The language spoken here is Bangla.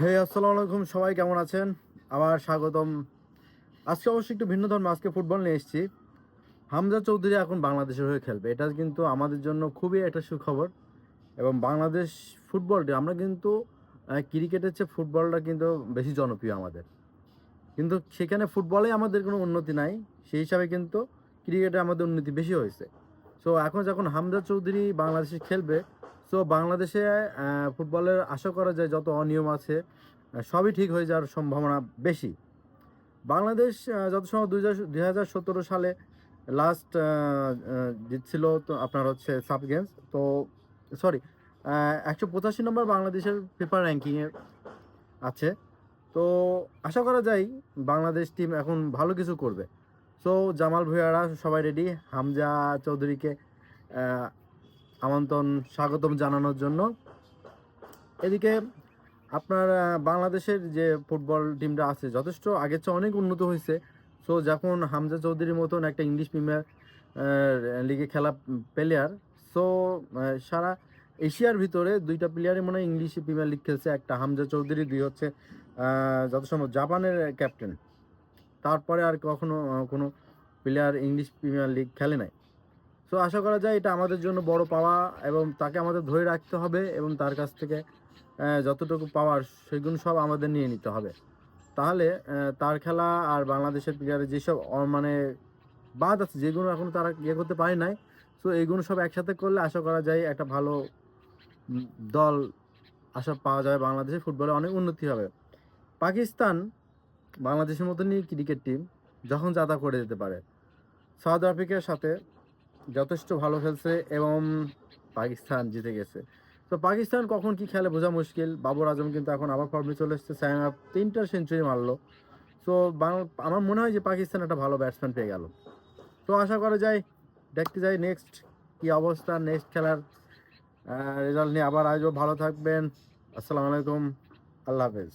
হে, আসসালামু আলাইকুম, সবাই কেমন আছেন? আবার স্বাগতম। আজকে অবশ্যই একটু ভিন্ন ধর্ম আজকে ফুটবল নিয়ে এসেছি। হামজা চৌধুরী এখন বাংলাদেশের হয়ে খেলবে। এটা কিন্তু আমাদের জন্য খুবই একটা সুখবর। এবং বাংলাদেশ ফুটবলটি আমরা কিন্তু ক্রিকেটের চেয়ে ফুটবলটা কিন্তু বেশি জনপ্রিয় আমাদের। কিন্তু সেখানে ফুটবলে আমাদের কোনো উন্নতি নাই। সেই হিসাবে কিন্তু ক্রিকেটে আমাদের উন্নতি বেশি হয়েছে। সো এখন যখন হামজা চৌধুরী বাংলাদেশে খেলবে সো বাংলাদেশে ফুটবলের আশা করা যায় যত অনিয়ম আছে সবই ঠিক হয়ে যাওয়ার সম্ভাবনা বেশি। বাংলাদেশ যত সময় দুই হাজার সালে লাস্ট জিতছিল, তো আপনার হচ্ছে সাব গেমস তো সরি একশো পঁচাশি নম্বর বাংলাদেশের পেপার র্যাঙ্কিংয়ে আছে। তো আশা করা যায় বাংলাদেশ টিম এখন ভালো কিছু করবে। সো জামাল ভুঁইয়ারা সবাই রেডি হামজা চৌধুরীকে আমন্ত্রণ, স্বাগতম জানানোর জন্য। এদিকে আপনার বাংলাদেশের যে ফুটবল টিমটা আছে যথেষ্ট, আগের চেয়ে অনেক উন্নত হয়েছে। সো যখন হামজা চৌধুরীর মতন একটা ইংলিশ প্রিমিয়ার লিগে খেলা প্লেয়ার সো সারা এশিয়ার ভিতরে দুইটা প্লেয়ারই মনে হয় ইংলিশ প্রিমিয়ার লিগ খেলছে। একটা হামজা চৌধুরী, দুই হচ্ছে যত সম্ভব জাপানের ক্যাপ্টেন তারপরে আর কখনো কোনো প্লেয়ার ইংলিশ প্রিমিয়ার লিগ খেলে নাই। সো আশা করা যায় এটা আমাদের জন্য বড় পাওয়া এবং তাকে আমাদের ধরে রাখতে হবে এবং তার কাছ থেকে যতটুকু পাওয়ার সেগুলো সব আমাদের নিয়ে নিতে হবে। তাহলে তার খেলা আর বাংলাদেশের প্লেয়ারে যেসব মানে বাদ আছে, যেগুলো এখন তারা ইয়ে করতে পারে নাই সো এইগুলো সব একসাথে করলে আশা করা যায় একটা ভালো দল আশা পাওয়া যাবে বাংলাদেশের ফুটবলে অনেক উন্নতি হবে। পাকিস্তান বাংলাদেশের মতনই ক্রিকেট টিম যখন যাতা করে যেতে পারে। সাউথ আফ্রিকার সাথে যথেষ্ট ভালো খেলছে এবং পাকিস্তান জিতে গেছে। তো পাকিস্তান কখন কি খেলে বোঝা মুশকিল। বাবর আজম কিন্তু এখন আবার ফর্মে চলে এসছে সাইম আপ তিনটা সেঞ্চুরি মারলো। তো আমার মনে হয় যে পাকিস্তান একটা ভালো ব্যাটসম্যান পেয়ে গেল। তো আশা করা যায়, দেখতে যাই নেক্সট কি অবস্থা নেক্সট খেলার রেজাল্ট নিয়ে। আবার আসব ভালো থাকবেন। আসসালামু আলাইকুম। আল্লাহ হাফেজ।